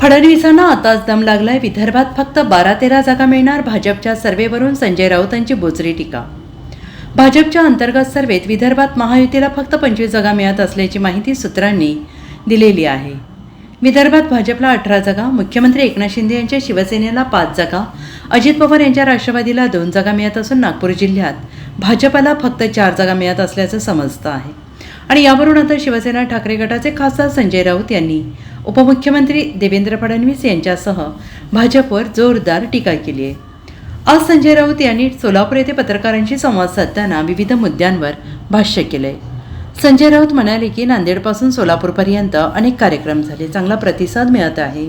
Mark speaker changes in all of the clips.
Speaker 1: फडणवीसांना आताच दम लागलाय. विदर्भात फक्त बारा तेरा जागा मिळणार. भाजपच्या सर्वेवरून संजय राऊतांची बोचरी टीका. भाजपच्या अंतर्गत सर्वेत विदर्भात महायुतीला फक्त पंचवीस जागा मिळत असल्याची माहिती सूत्रांनी दिलेली आहे. विदर्भात भाजपला अठरा जागा मुख्यमंत्री एकनाथ शिंदे यांच्या शिवसेनेला पाच जागा अजित पवार यांच्या राष्ट्रवादीला दोन जागा मिळत असून नागपूर जिल्ह्यात भाजपला फक्त चार जागा मिळत असल्याचं समजतं आहे. आणि यावरून आता शिवसेना ठाकरे गटाचे खासदार संजय राऊत यांनी उपमुख्यमंत्री देवेंद्र फडणवीस यांच्यासह भाजपवर जोरदार टीका केली आहे. आज संजय राऊत यांनी सोलापूर येथे पत्रकारांशी संवाद साधताना विविध मुद्द्यांवर भाष्य केलंय. संजय राऊत म्हणाले की नांदेडपासून सोलापूरपर्यंत अनेक कार्यक्रम झाले. चांगला प्रतिसाद मिळत आहे.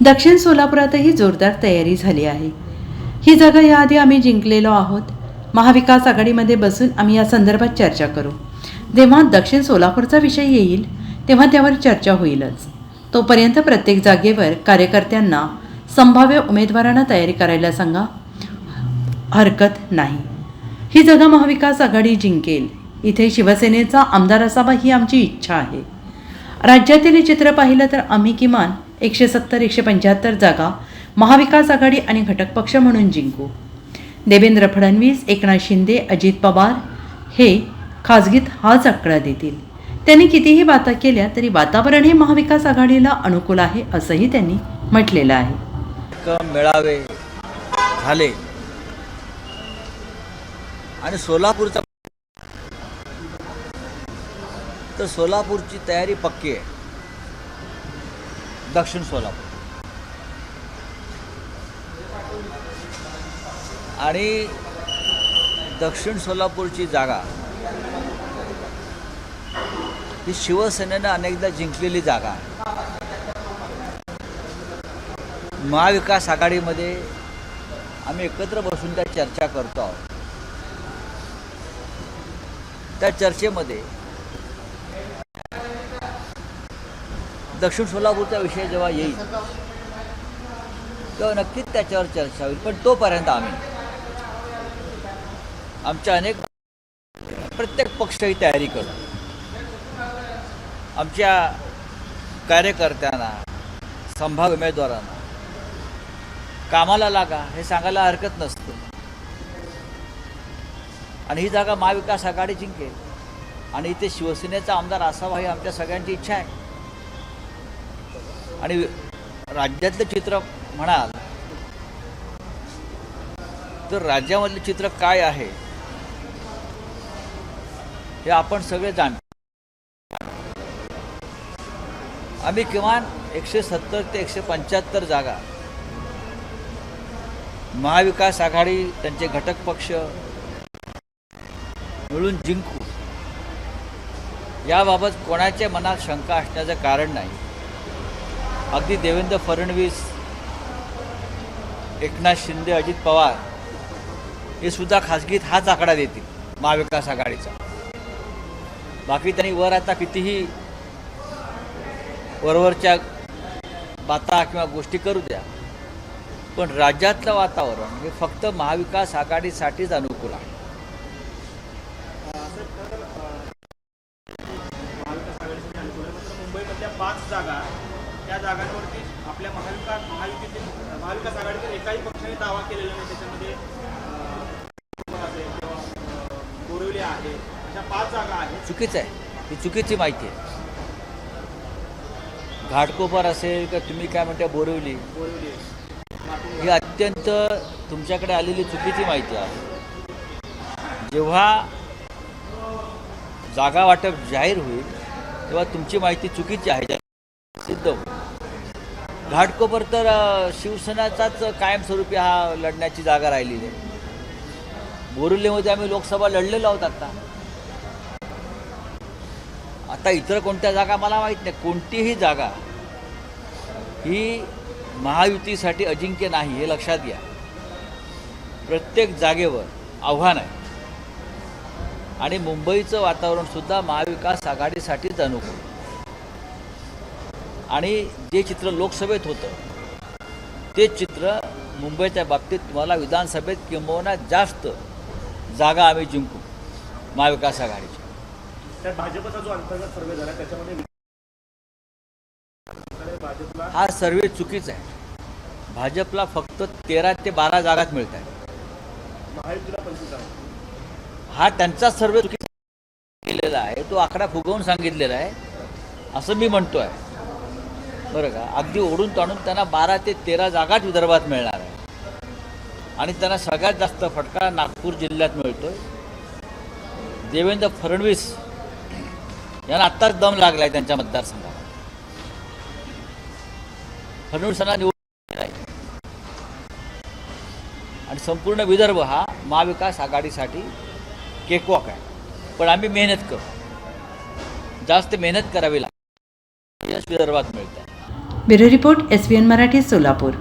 Speaker 1: दक्षिण सोलापुरातही जोरदार तयारी झाली आहे. ही जागा याआधी आम्ही जिंकलेलो आहोत. महाविकास आघाडीमध्ये बसून आम्ही या संदर्भात चर्चा करू. जेव्हा दक्षिण सोलापूरचा विषय येईल तेव्हा त्यावर चर्चा होईलच. तोपर्यंत प्रत्येक जागेवर कार्यकर्त्यांना संभाव्य उमेदवारांना तयारी करायला सांगा. हरकत नाही. ही जागा महाविकास आघाडी जिंकेल. इथे शिवसेनेचा आमदार असावा ही आमची इच्छा आहे. राज्यातील चित्र पाहिलं तर आम्ही किमान एकशे सत्तर एकशे पंच्याहत्तर जागा महाविकास आघाडी आणि घटक पक्ष म्हणून जिंकू. देवेंद्र फडणवीस एकनाथ शिंदे अजित पवार हे खाजगीत हाच आकडा देतील. त्यांनी कितीही बाता केल्या तरी वातावरण हे महाविकास आघाडीला अनुकूल आहे असंही त्यांनी म्हटलेलं आहे.
Speaker 2: मेळावे झाले. आणि सोलापूरचा तर सोलापूरची तयारी पक्की आहे. दक्षिण सोलापूर. आणि दक्षिण सोलापूरची जागा ही शिवसेनेनं अनेकदा जिंकलेली जागा. महाविकास आघाडीमध्ये आम्ही एकत्र बसून त्या चर्चा करतो आहोत. त्या चर्चेमध्ये दक्षिण सोलापूरचा विषय जेव्हा येईल तेव्हा नक्कीच त्याच्यावर चर्चा होईल. पण तोपर्यंत आम्ही आमच्या अनेक प्रत्येक पक्षही तयारी करू. आमच्या कार्यकर्त्यांना संभाव्य उमेदवारांना कामाला लागा हे सांगायला हरकत नसतं. आणि ही जागा महाविकास आघाडी जिंकेल. आणि इथे शिवसेनेचा आमदार असावा ही आमच्या सगळ्यांची इच्छा आहे. आणि राज्यातलं चित्र म्हणाल तर राज्यामधलं चित्र काय आहे हे आपण सगळे जाणतो. आम्ही किमान एकशे सत्तर ते एकशे पंच्याहत्तर जागा. महाविकास आघाडी त्यांचे घटक पक्ष मिळून जिंकू. याबाबत कोणाच्या मनात शंका असण्याचं कारण नाही. अगदी देवेंद्र फडणवीस एकनाथ शिंदे अजित पवार हे सुद्धा खाजगीत हाच आकडा देतील महाविकास आघाडीचा. बाकी त्यांनी वर आता कितीही वरवरच्या बाता किंवा गोष्टी करू द्या. पण राज्यातलं वातावरण हे फक्त महाविकास आघाडीसाठीच अनुकूल आहे.
Speaker 3: मुंबईमधल्या पाच जागा त्या जागांवरती आपल्या महाविकास महायुतीतील महाविकास आघाडीतील एकाही पक्षाने दावा केलेला नाही. त्याच्यामध्ये अं, असेल किंवा अं, बोरिवली आहे. अशा पाच जागा आहेत.
Speaker 2: चुकीचं आहे. ही चुकीची माहिती आहे. घाटकोपर असेल का तुम्ही काय म्हणता बोरिवली? ही अत्यंत तुमच्याकडे आलेली चुकीची माहिती आहे. जेव्हा जागा वाटप जाहीर होईल तेव्हा तुमची माहिती चुकीची आहे सिद्ध होईल. घाटकोपर तर शिवसेनाचाच कायमस्वरूपी हा लढण्याची जागा राहिलेली आहे. बोरिवलीमध्ये आम्ही लोकसभा लढलेलो आहोत आता. आता इतर कोणत्या जागा मला माहीत नाही. कोणतीही जागा ही महायुतीसाठी अजिंक्य नाही हे लक्षात घ्या. प्रत्येक जागेवर आव्हान आहे. आणि मुंबईचं वातावरणसुद्धा महाविकास आघाडीसाठीच अनुकूल. आणि जे चित्र लोकसभेत होतं ते चित्र मुंबईच्या बाबतीत तुम्हाला विधानसभेत किंबहुना जास्त जागा आम्ही जिंकू महाविकास आघाडीची.
Speaker 3: तर भाजपचा जो अंतर्गत सर्वे झाला त्याच्यामध्ये भाजपला
Speaker 2: हा सर्वे चुकीचा आहे. भाजपला फक्त तेरा ते बारा जागाच मिळत आहेत.
Speaker 3: महायुतीला पंचवीस जागा.
Speaker 2: हा त्यांचा सर्वे चुकीचा केलेला आहे. तो आकडा फुगवून सांगितलेला आहे. असं मी म्हणतो आहे बरं का? अगदी ओढून ताणून त्यांना बारा ते तेरा जागाच विदर्भात मिळणार आहे. आणि त्यांना सगळ्यात जास्त फटका नागपूर जिल्ह्यात मिळतोय. देवेंद्र फडणवीस यांना आत्ताच दम लागलाय त्यांच्या मतदारसंघात. फडणवीसांना निवडून आणि संपूर्ण विदर्भ हा महाविकास आघाडीसाठी केकवॉक आहे. पण आम्ही मेहनत करू. जास्त मेहनत करावी लागते यश विदर्भात मिळते
Speaker 1: bureau report S Marathi Solapur.